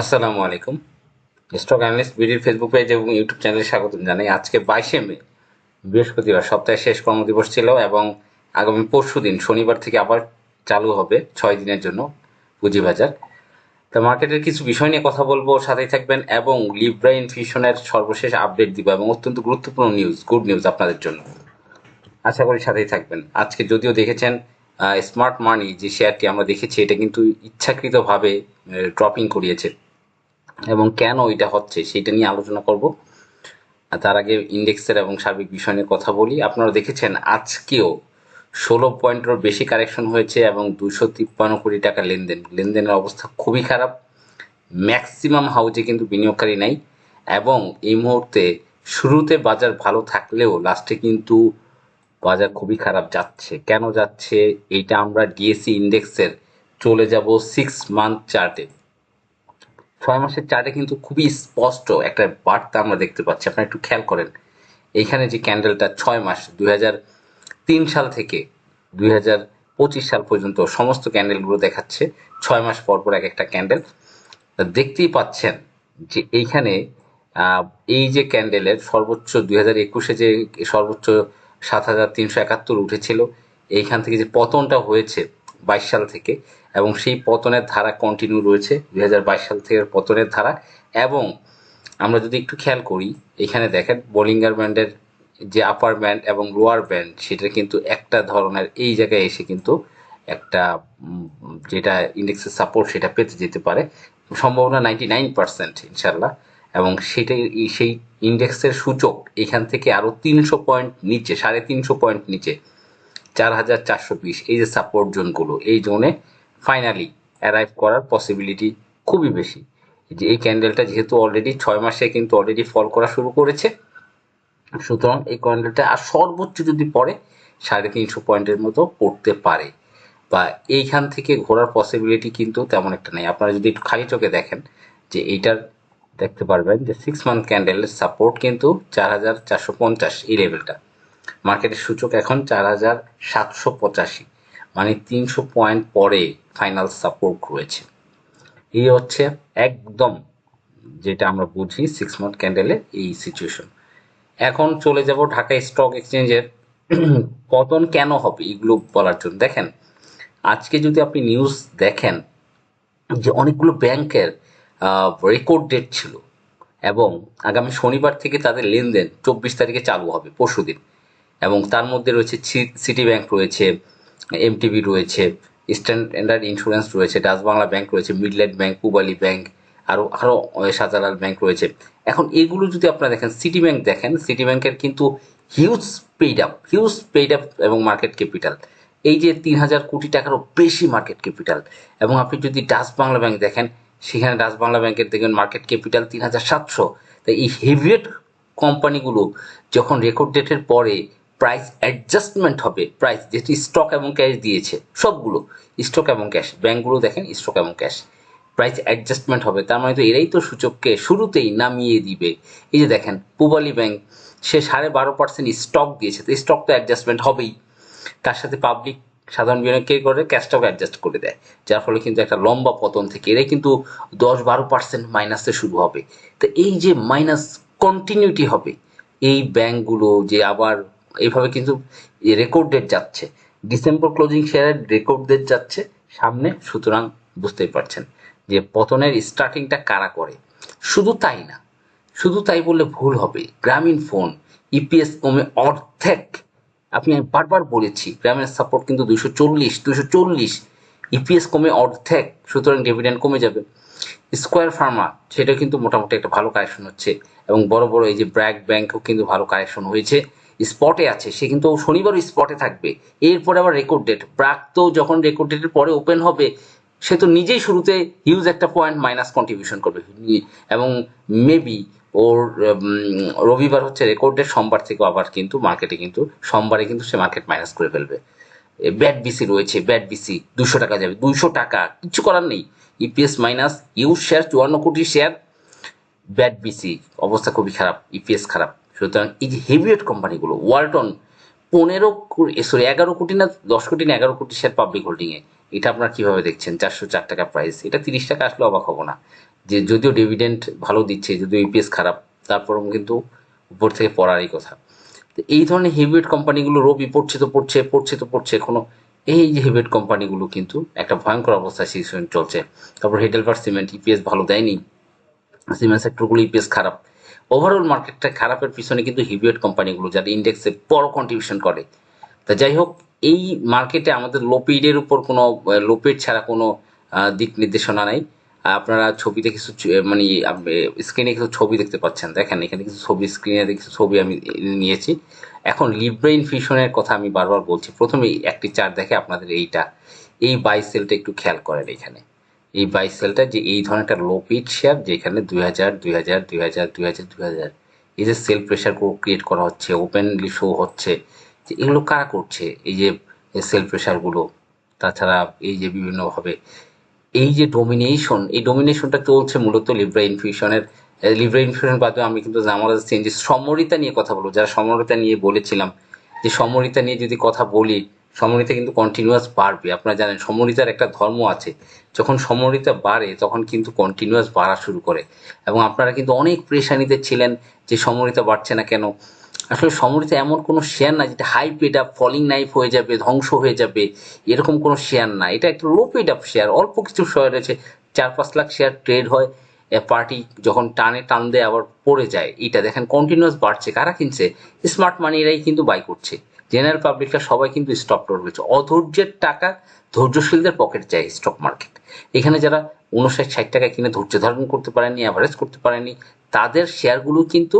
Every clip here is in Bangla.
আসসালামু আলাইকুম। স্টক অ্যানালিস্ট বিডির ফেসবুক পেজ এবং ইউটিউব চ্যানেলে স্বাগত জানাই। আজকে বাইশে মে, বৃহস্পতিবার, সপ্তাহের শেষ কর্মদিবস ছিল এবং আগামী পরশু দিন, শনিবার থেকে আবার চালু হবে ছয় দিনের জন্য পুঁজিবাজার তো মার্কেটের কিছু বিষয় নিয়ে কথা বলব। সাথেই থাকবেন এবং লিব্রা ইনফিউশনের সর্বশেষ আপডেট দিব এবং অত্যন্ত গুরুত্বপূর্ণ নিউজ গুড নিউজ আপনাদের জন্য। আশা করি সাথেই থাকবেন। আজকে যদিও দেখেছেন স্মার্ট মানি যে শেয়ারটি আমরা দেখেছি, এটা কিন্তু ইচ্ছাকৃতভাবে ড্রপিং করিয়েছে। এবং কেন এটা হচ্ছে সেটা নিয়ে আলোচনা করব। তার আগে ইন্ডেক্সের এবং সার্বিক বিষয় নিয়ে কথা বলি। আপনারা দেখেছেন আজকেও ষোলো পয়েন্টেরও বেশি কারেকশন হয়েছে এবং দুশো তিপ্পান্ন কোটি টাকা লেনদেন। লেনদেনের অবস্থা খুবই খারাপ। ম্যাক্সিমাম হাউজে কিন্তু বিনিয়োগকারী নাই এবং এই মুহূর্তে শুরুতে বাজার ভালো থাকলেও লাস্টে কিন্তু বাজার খুবই খারাপ যাচ্ছে। কেন যাচ্ছে? এটা আমরা ডিএসসি ইন্ডেক্সের চলে যাব সিক্স মান্থ চার্টে ছয় মাসের চার্টে কিন্তু খুবই স্পষ্ট একটা বার্তা আমরা দেখতে পাচ্ছি। আপনারা একটু খেয়াল করেন, এইখানে যে ক্যান্ডেলটা ছয় মাস, দুই তিন সাল থেকে দুই পঁচিশ সাল পর্যন্ত সমস্ত ক্যান্ডেলগুলো দেখাচ্ছে। ছয় মাস পর পর এক একটা ক্যান্ডেল। দেখতেই পাচ্ছেন যে এইখানে এই যে ক্যান্ডেলের সর্বোচ্চ দুই হাজার একুশে যে সর্বোচ্চ সাত হাজার তিনশো একাত্তর উঠেছিল, এইখান থেকে যে পতনটা হয়েছে বাইশ সাল থেকে এবং সেই পতনের ধারা কন্টিনিউ রয়েছে দুই হাজার বাইশ সাল থেকে পতনের ধারা এবং আমরা যদি একটু খেয়াল করি, এখানে দেখেন বোলিঙ্গার ব্যান্ডের যে আপার ব্যান্ড এবং লোয়ার ব্যান্ড সেটা কিন্তু একটা ধরনের এই জায়গায় এসে কিন্তু একটা যেটা ইন্ডেক্সের সাপোর্ট সেটা পেতে যেতে পারে। সম্ভাবনা নাইনটি নাইন পার্সেন্ট ইনশাল্লাহ এবং সেটাই, সেই ইন্ডেক্সের সূচক এখান থেকে আরও তিনশো পয়েন্ট নিচে, সাড়ে তিনশো পয়েন্ট নিচে চার হাজার চারশো বিশ, এই যে সাপোর্ট জোনগুলো এই জোনে ফাইনালি অ্যারাইভ করার পসিবিলিটি খুবই বেশি। যে এই ক্যান্ডেলটা যেহেতু অলরেডি ছয় মাসে কিন্তু অলরেডি ফল করা শুরু করেছে, সুতরাং এই ক্যান্ডেলটা আর সর্বোচ্চ যদি পড়ে, সাড়ে তিনশো পয়েন্টের মতো পড়তে পারে। বা এইখান থেকে ঘোরার পসিবিলিটি কিন্তু তেমন একটা নেই। আপনারা যদি একটু খালি চোখে দেখেন, যে এইটার দেখতে পারবেন যে সিক্স মান্থ ক্যান্ডেলের সাপোর্ট কিন্তু চার হাজার চারশো পঞ্চাশ এই লেভেলটা মার্কেটের সূচক এখন চার হাজার সাতশো পঁচাশি মানে তিনশো পয়েন্ট পরে ফাইনাল সাপোর্ট রয়েছে। এই হচ্ছে একদম যেটা আমরা বুঝি সিক্স মান্থ ক্যান্ডেলের এই সিচুয়েশন এখন চলে যাব ঢাকা স্টক এক্সচেঞ্জের পতন কেন হবে এগুলো বলার জন্য। দেখেন, আজকে যদি আপনি নিউজ দেখেন যে অনেকগুলো ব্যাংকের রেকর্ড ডেট ছিল এবং আগামী শনিবার থেকে তাদের লেনদেন চব্বিশ তারিখে চালু হবে, পরশুদিন। এবং তার মধ্যে রয়েছে সিটি ব্যাংক রয়েছে এমটিবি রয়েছে স্ট্যান্ডার্ড ইন্স্যুরেন্স রয়েছে ডাচ বাংলা ব্যাংক রয়েছে মিডল্যান্ড ব্যাংক পুবালি ব্যাংক আরও আরও শাহজালাল ব্যাংক রয়েছে। এখন এগুলো যদি আপনারা দেখেন সিটি ব্যাংক দেখেন সিটি ব্যাংকের কিন্তু huge paid up huge paid up এবং মার্কেট ক্যাপিটাল এই যে তিন হাজার কোটি টাকারও বেশি মার্কেট ক্যাপিটাল এবং আপনি যদি ডাচ বাংলা ব্যাংক দেখেন, সেখানে ডাচ বাংলা ব্যাংকের দেখবেন মার্কেট ক্যাপিটাল তিন হাজার সাতশো। তাই এই হেভিয়েট কোম্পানিগুলো যখন রেকর্ড ডেটের পরে প্রাইস অ্যাডজাস্টমেন্ট হবে প্রাইস যেহেতু স্টক এবং ক্যাশ দিয়েছে, সবগুলো স্টক এবং ক্যাশ ব্যাংকগুলো দেখেন স্টক এবং ক্যাশ প্রাইস অ্যাডজাস্টমেন্ট হবে, তার মানে তো এরাই তো সূচককে শুরুতেই নামিয়ে দিবে। এই যে দেখেন, পুবালি ব্যাংক সে সাড়ে বারো পার্সেন্ট স্টক দিয়েছে, তো স্টক তো অ্যাডজাস্টমেন্ট হবেই। তার সাথে পাবলিক সাধারণ বিনিয়োগ কে করে? ক্যাশটাও অ্যাডজাস্ট করে দেয়, যার ফলে কিন্তু একটা লম্বা পতন থেকে এরাই কিন্তু দশ বারো পার্সেন্ট মাইনাসে শুরু হবে। তো এই যে মাইনাস কন্টিনিউটি হবে, এই ব্যাংকগুলো যে আবার এইভাবে কিন্তু রেকর্ড ডেট যাচ্ছে। ডিসেম্বর ক্লোজিং শেয়ারের রেকর্ড ডেট যাচ্ছে সামনে, সুতরাং বুঝতেই পারছেন যে পতনের স্টার্টিংটা কারা করে। শুধু তাই না, শুধু তাই বললে ভুল হবে। গ্রামীণ ফোন ইপিএস কমে অর্ধেক, আপনি আমি বারবার বলেছি গ্রামের সাপোর্ট কিন্তু দুশো চল্লিশ দুশো চল্লিশ ইপিএস কমে অর্ধেক, সুতরাং ডিভিডেন্ড কমে যাবে। স্কোয়ার ফার্মা সেটা কিন্তু মোটামুটি একটা ভালো কারেকশন হচ্ছে এবং বড় বড় এই যে ব্র্যাক ব্যাংকও কিন্তু ভালো কারেকশন হয়েছে। স্পটে আছে, সে কিন্তু শনিবারও স্পটে থাকবে। এরপরে আবার রেকর্ড ডেট ব্র্যাক তো যখন রেকর্ড ডেটের পরে ওপেন হবে, সে তো নিজেই শুরুতে হিউজ একটা পয়েন্ট মাইনাস কন্ট্রিবিউশন করবে। এবং মেবি ওর রবিবার হচ্ছে রেকর্ড ডেট সোমবার থেকে আবার কিন্তু মার্কেটে কিন্তু, সোমবারে কিন্তু সে মার্কেট মাইনাস করে ফেলবে। ব্যাট বিসি রয়েছে ব্যাট বিসি দুশো টাকা যাবে দুইশো টাকা, কিছু করার নেই। ইপিএস মাইনাস ইউজ শেয়ার চুয়ান্ন কোটি শেয়ার ব্যাট বিসি অবস্থা খুবই খারাপ ইপিএস খারাপ। সুতরাং এই যে হেভিওয়েট কোম্পানিগুলো, ওয়ালটন পনেরো সরি এগারো কোটি না, দশ কোটি না, এগারো কোটি শেয়ার পাবলিক হোল্ডিংয়ে এটা আপনারা কীভাবে দেখছেন? চারশো চার টাকা প্রাইস এটা তিরিশ টাকা আসলে অবাক হব না। যে যদিও ডিভিডেন্ড ভালো দিচ্ছে, যদিও ইপিএস খারাপ, তারপরেও কিন্তু উপর থেকে পড়ারই কথা। তো এই ধরনের হেভিওয়েট কোম্পানিগুলো রবি পড়ছে তো পড়ছে পড়ছে তো পড়ছে এখনও। এই যে হেভিওয়েট কোম্পানিগুলো কিন্তু একটা ভয়ঙ্কর অবস্থায় সিচুয়েশন চলছে। তারপর হেডেলবার সিমেন্ট ইপিএস ভালো দেয়নি। সিমেন্ট সেক্টরগুলো ইপিএস খারাপ। ওভারঅল মার্কেটটা খারাপের পিছনে কিন্তু হেভিওয়েট কোম্পানিগুলো যারা ইন্ডেক্সে বড় কন্ট্রিবিউশন করে। তা যাই হোক, এই মার্কেটে আমাদের লোপিডের উপর কোনো লোপেড ছাড়া কোনো দিক নির্দেশনা নাই। আপনারা ছবিতে কিছু মানে স্ক্রিনে কিছু ছবি দেখতে পাচ্ছেন। দেখেন, এখানে কিছু ছবি স্ক্রিনে কিছু ছবি আমি নিয়েছি। এখন লিব্রেইন ফিশনের কথা আমি বারবার বলছি। প্রথমে একটি চার্ট দেখে আপনাদের এইটা, এই বাই সেলটা একটু খেয়াল করেন এখানে। এই বাই সেলটা যে এই ধরনের একটা লো পিচ শেয়ার যেখানে দুই হাজার দুই হাজার দুই হাজার দুই হাজার দুই হাজার, এই যে সেল প্রেশার ক্রিয়েট করা হচ্ছে ওপেনলি শো হচ্ছে, যে এগুলো কারা করছে, এই যে সেল প্রেশারগুলো তাছাড়া এই যে বিভিন্নভাবে, এই যে ডোমিনেশন এই ডোমিনেশনটা চলছে মূলত লিব্রা ইনফিউশনের লিব্রা ইনফিউশন বাদে আমি কিন্তু আমাদের যে সমরিতা নিয়ে কথা বলব, যারা সমরিতা নিয়ে বলেছিলাম, যে সমরিতা নিয়ে যদি কথা বলি সমরিতা কিন্তু কন্টিনিউয়াস বাড়বে। আপনারা জানেন সমরিতার একটা ধর্ম আছে। যখন সমরিতা বাড়ে, তখন কিন্তু কন্টিনিউয়াস বাড়া শুরু করে। এবং আপনারা কিন্তু অনেক প্রেশানিতে ছিলেন যে সমরিতা বাড়ছে না কেন। আসলে সমরিতা এমন কোনো শেয়ার না যেটা high paid up falling knife হয়ে যাবে, ধ্বংস হয়ে যাবে, এরকম কোনো শেয়ার না। এটা একটা লো পেড আপ শেয়ার। অল্প কিছু শেয়ার রয়েছে, চার পাঁচ লাখ শেয়ার ট্রেড হয় পার্টি যখন টানে টান দেয় আবার পড়ে যায়। এটা দেখেন কন্টিনিউয়াস বাড়ছে। কারা কিনছে? স্মার্ট মানি এরাই কিন্তু বাই করছে। জেনারেল পাবলিকরা সবাই কিন্তু স্টপ লোড করেছে। অধৈর্যের টাকা ধৈর্যশীলদের পকেট যায় স্টক মার্কেট এখানে যারা উনষাট ষাট টাকা কিনে ধৈর্য ধারণ করতে পারেনি অ্যাভারেজ করতে পারেনি, তাদের শেয়ারগুলো কিন্তু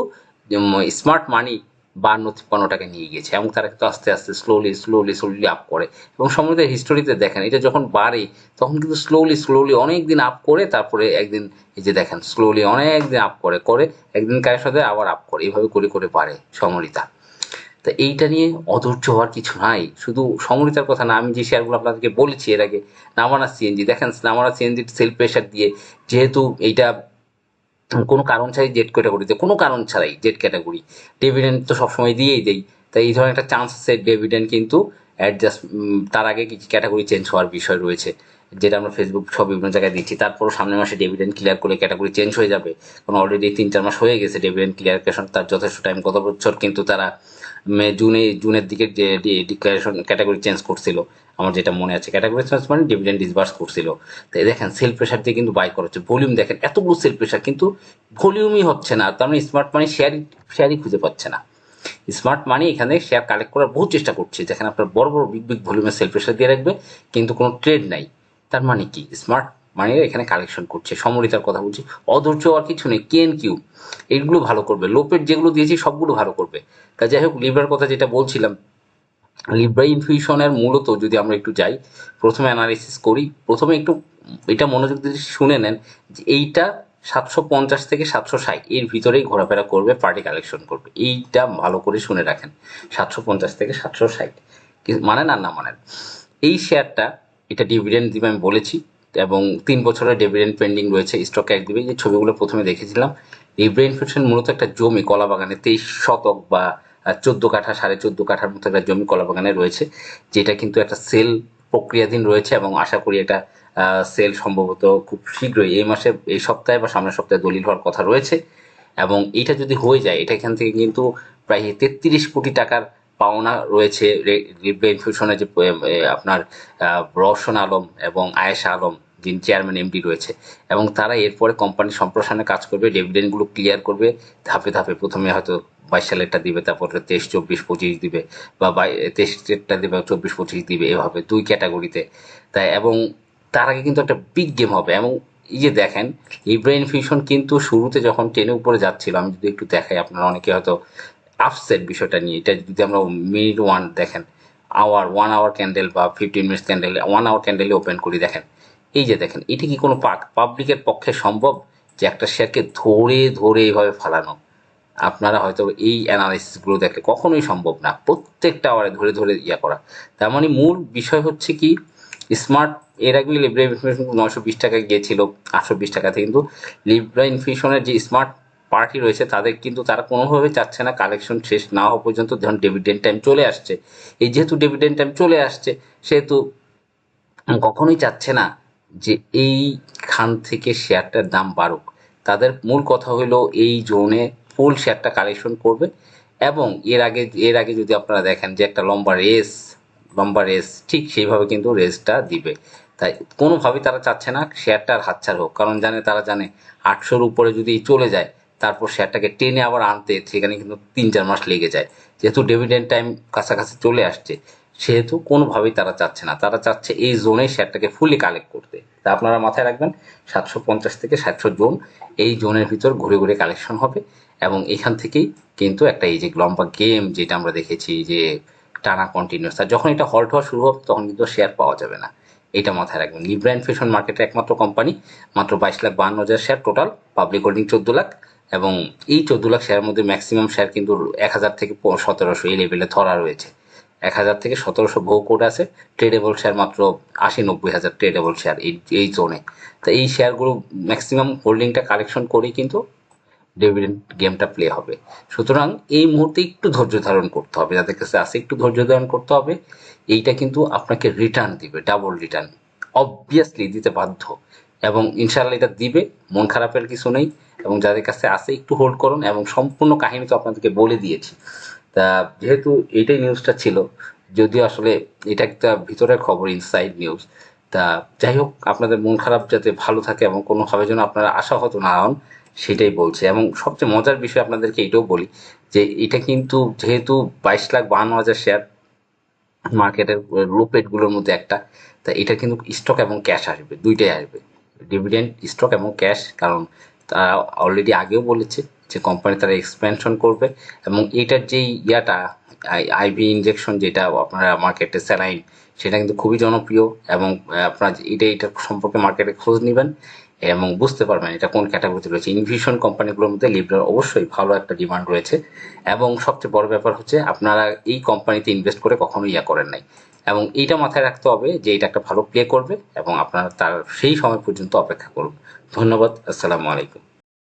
স্মার্ট মানি বান্ন তিপ্পান্ন টাকা নিয়ে গিয়েছে এবং তারা কিন্তু আস্তে আস্তে স্লোলি স্লোলি স্লোলি আপ করে। এবং সময় হিস্টোরিতে দেখেন, এটা যখন বাড়ে, তখন কিন্তু স্লোলি স্লোলি অনেক দিন আপ করে, তারপরে একদিন এই যে দেখেন স্লোলি অনেক দিন আপ করে করে একদিন কারের সাথে আবার আপ করে। এইভাবে করে করে বাড়ে সমরিতা। তা এইটা নিয়ে অধৈর্য হওয়ার কিছু নাই। শুধু সমরিতার কথা না, আমি যে শেয়ারগুলো আপনাদেরকে বলেছি এর আগে নামানা সিএনজি দেখেন নামানা সিএনজি সেল প্রেশার দিয়ে যেহেতু এইটা কোনো কারণ ছাড়াই জেড ক্যাটাগরিতে কোনো কারণ ছাড়াই জেড ক্যাটাগরি ডিভিডেন্ড তো সবসময় দিয়েই দেই। তাই এই ধরনের একটা চান্স আছে ডিভিডেন্ড কিন্তু অ্যাডজাস্ট তার আগে কিছু ক্যাটাগরি চেঞ্জ হওয়ার বিষয় রয়েছে, যেটা আমরা ফেসবুক সব বিভিন্ন জায়গায় দিচ্ছি তারপরও সামনের মাসে ডিভিডেন্ড ক্লিয়ার করে ক্যাটাগরি চেঞ্জ হয়ে যাবে। কারণ অলরেডি তিন, চার মাস হয়ে গেছে ডিভিডেন্ড ক্লিয়ারিফিকেশন তার যথেষ্ট টাইম গত বছর কিন্তু তারা জুনে, জুনের দিকে যে ডিক্লারেশন ক্যাটাগরি চেঞ্জ করছিল, আমার যেটা মনে আছে ক্যাটাগরি চেঞ্জ মানে ডিভিডেন্ড ডিসবার্স করছিল। তো দেখেন সেল প্রেশার দিয়ে কিন্তু বাই করা হচ্ছে। ভলিউম দেখেন, এতগুলো সেল প্রেশার কিন্তু ভলিউমই হচ্ছে না। তার মানে স্মার্ট মানি শেয়ারই শেয়ারই খুঁজে পাচ্ছে না। স্মার্ট মানি এখানে শেয়ার কালেক্ট করার বহু চেষ্টা করছে। যেখানে আপনার বড় বড় বিগ বিগ ভলিউমের সেল প্রেশার দিয়ে রাখবে, কিন্তু কোনো ট্রেড নাই। তার মানে কি? স্মার্ট মানি এখানে কালেকশন করছে, সমরিতার কথা বলছি, অধৈর্য আর কিছু নেই কেন কিউ এগুলো ভালো করবে, লোপের যেগুলো দিয়েছি সবগুলো ভালো করবে। তা যাই হোক লিভার কথা যেটা বলছিলাম লিব্রা ইনফিউশনের মূলত যদি আমরা একটু যাই, প্রথমে অ্যানালিসিস করি, প্রথমে একটু এটা মনোযোগ দিয়ে শুনে নেন যে এইটা সাতশো পঞ্চাশ থেকে সাতশো ষাট, এর ভিতরেই ঘোরাফেরা করবে পার্টি কালেকশন করবে, এইটা ভালো করে শুনে রাখেন, সাতশো পঞ্চাশ থেকে সাতশো ষাট মানেন আর না মানেন এই শেয়ারটা এটা ডিভিডেন্ড দিবে আমি বলেছি এবং তিন বছরের ডিভিডেন্ড পেন্ডিং রয়েছে স্টক এক দিবে যে ছবিগুলো প্রথমে দেখেছিলাম। লিব্রা ইনফিউশন মূলত একটা জমি কলা বাগানে তেইশ শতক বা চোদ্দ কাঠা, সাড়ে চোদ্দ কাঠার মতো একটা জমি কলা বাগানে রয়েছে, যেটা কিন্তু একটা সেল প্রক্রিয়াধীন রয়েছে এবং আশা করি এটা সেল সম্ভবত খুব শীঘ্রই এই মাসে, এই সপ্তাহে বা সামনের সপ্তাহে দলিল হওয়ার কথা রয়েছে। এবং এটা যদি হয়ে যায়, এটা এখান থেকে কিন্তু প্রায় তেত্রিশ কোটি টাকার পাওনা রয়েছে লিব্রা ইনফিউশনের যে আপনার রওশন আলম এবং আয়েশা আলম, যিনি চেয়ারম্যান, এমডি রয়েছে। এবং তারা এরপরে কোম্পানি সম্প্রসারণে কাজ করবে, ডিভিডেন্ডগুলো ক্লিয়ার করবে, ধাপে ধাপে। প্রথমে হয়তো বাইশ সালেরটা দিবে, তারপরে তেইশ, চব্বিশ, পঁচিশ দিবে, বা তেইশ তেইশটা দিবে চব্বিশ, পঁচিশ দিবে, এভাবে দুই ক্যাটাগরিতে। তাই এবং তার আগে কিন্তু একটা বিগ গেম হবে। এবং এই যে দেখেন ইব্রাহিম ফিউশন কিন্তু শুরুতে যখন টেনে উপরে যাচ্ছিল, আমি যদি একটু দেখাই, আপনারা অনেকে হয়তো আপসেট বিষয়টা নিয়ে। এটা যদি আমরা মিনিট ওয়ান দেখেন আওয়ার ওয়ান আওয়ার ক্যান্ডেল বা fifteen minutes candle one hour ক্যান্ডেলে open করি, দেখেন। এই যে দেখেন, এটা কি কোনো পাবলিকের পক্ষে সম্ভব যে একটা শেয়ারকে ধরে ধরে এইভাবে ফালানো? আপনারা হয়তো এই অ্যানালাইসিসগুলো দেখলে কখনোই সম্ভব না। প্রত্যেকটা আওয়ারে ধরে ধরে ইয়া করা। তার মানে মূল বিষয় হচ্ছে কি স্মার্ট এর আগে লিব্রা ইনফিউশন নশো বিশ টাকা গিয়েছিল, আটশো বিশ টাকাতে কিন্তু লিব্রা ইনফিউশনের যে স্মার্ট পার্টি রয়েছে, তাদের কিন্তু তারা কোনোভাবে চাচ্ছে না কালেকশন শেষ না হওয়া পর্যন্ত যখন ডেভিডেন্ট টাইম চলে আসছে। এই যেহেতু ডেভিডেন্ট টাইম চলে আসছে, সেহেতু কখনোই চাচ্ছে না যে এইখান থেকে শেয়ারটার দাম বাড়ুক। তাদের মূল কথা হলো এই জোনে ফুল শেয়ারটা কালেকশন করবে এবং এর আগে এর আগে যদি আপনারা দেখেন যে একটা লম্বা রেস লম্বা রেস ঠিক সেইভাবে কিন্তু রেসটা দিবে। তাই কোনোভাবেই তারা চাচ্ছে না শেয়ারটার হাতছাড় হোক, কারণ জানে, তারা জানে আটশোর উপরে যদি চলে যায় তারপর শেয়ারটাকে টেনে আবার আনতে, সেখানে কিন্তু তিন চার মাস লেগে যায়। যেহেতু ডিভিডেন্ড টাইম কাছাকাছি চলে আসছে, সেহেতু কোনোভাবেই তারা চাচ্ছে না। তারা চাচ্ছে এই জোনে শেয়ারটাকে ফুলি কালেক্ট করতে। তা আপনারা মাথায় রাখবেন, সাতশো পঞ্চাশ থেকে সাতশো জোন এই জোনের ভিতর ঘুরে ঘুরে কালেকশন হবে এবং এখান থেকেই কিন্তু একটা এই যে লম্বা গেম যেটা আমরা দেখেছি যে টানা কন্টিনিউস আর যখন এটা হল্ট হওয়া শুরু হবে, তখন কিন্তু শেয়ার পাওয়া যাবে না। এটা মাথায় রাখবেন। অ্যান্ড ফ্যাশন মার্কেটের একমাত্র কোম্পানি মাত্র বাইশ লাখ বান্ন হাজার শেয়ার টোটাল পাবলিক হোল্ডিং চোদ্দ লাখ। এবং এই চোদ্দ লাখ শেয়ারের মধ্যে ম্যাক্সিমাম শেয়ার কিন্তু এক হাজার থেকে সতেরোশো এই লেভেলে ধরা রয়েছে। এক হাজার থেকে সতেরোশো বহু কোড আছে। ট্রেডেবল শেয়ার মাত্র আশি নব্বই হাজার ট্রেডেবল শেয়ার এই এই জোনে তো এই শেয়ারগুলো ম্যাক্সিমাম হোল্ডিংটা কালেকশন করেই কিন্তু ডিভিডেন্ড গেমটা প্লে হবে। সুতরাং এই মুহূর্তে একটু ধৈর্য ধারণ করতে হবে। যাদের কাছে আছে একটু ধৈর্য ধারণ করতে হবে। এইটা কিন্তু আপনাকে রিটার্ন দিবে ডাবল রিটার্ন অবভিয়াসলি দিতে বাধ্য। এবং ইনশাল্লাহ এটা দিবে, মন খারাপের কিছু নেই, এবং যাদের কাছে আছে একটু হোল্ড করুন, এবং সম্পূর্ণ কাহিনী তো আপনাদেরকে বলে দিয়েছি। তা যেহেতু এটাই নিউজটা ছিল, যদিও আসলে এটা একটা ভিতরের খবর ইনসাইড নিউজ তা যাই হোক, আপনাদের মন খারাপ যাতে ভালো থাকে এবং কোনোভাবে যেন আপনারা আশাহত না হন, সেটাই বলছে। এবং সবচেয়ে মজার বিষয় আপনাদেরকে এটাও বলি, যে এটা কিন্তু যেহেতু বাইশ লাখ বাহান্ন হাজার শেয়ার মার্কেটের লো পেটগুলোর মধ্যে একটা, তা এটা কিন্তু স্টক এবং ক্যাশ আসবে, দুইটাই আসবে। ডিভিডেন্ড স্টক এবং ক্যাশ কারণ তারা অলরেডি আগেও বলেছে যে কোম্পানি তারা এক্সপেনশন করবে এবং এটার যেই ইয়াটা আইভি ইনজেকশন যেটা আপনারা মার্কেটে স্যালাইন সেটা কিন্তু খুবই জনপ্রিয় এবং আপনারা এটা এটা সম্পর্কে মার্কেটে খোঁজ নেবেন এবং বুঝতে পারবেন এটা কোন ক্যাটাগরিতে রয়েছে। ইনভিশন কোম্পানিগুলোর মধ্যে লিব্রার অবশ্যই ভালো একটা ডিমান্ড রয়েছে এবং সবচেয়ে বড় ব্যাপার হচ্ছে আপনারা এই কোম্পানিতে ইনভেস্ট করে কখনো ইয়া করেন নাই। এবং এইটা মাথায় রাখতে হবে যে এটা একটা ভালো প্লে করবে এবং আপনারা তার সেই সময় পর্যন্ত অপেক্ষা করুন। ধন্যবাদ, আসসালামু আলাইকুম।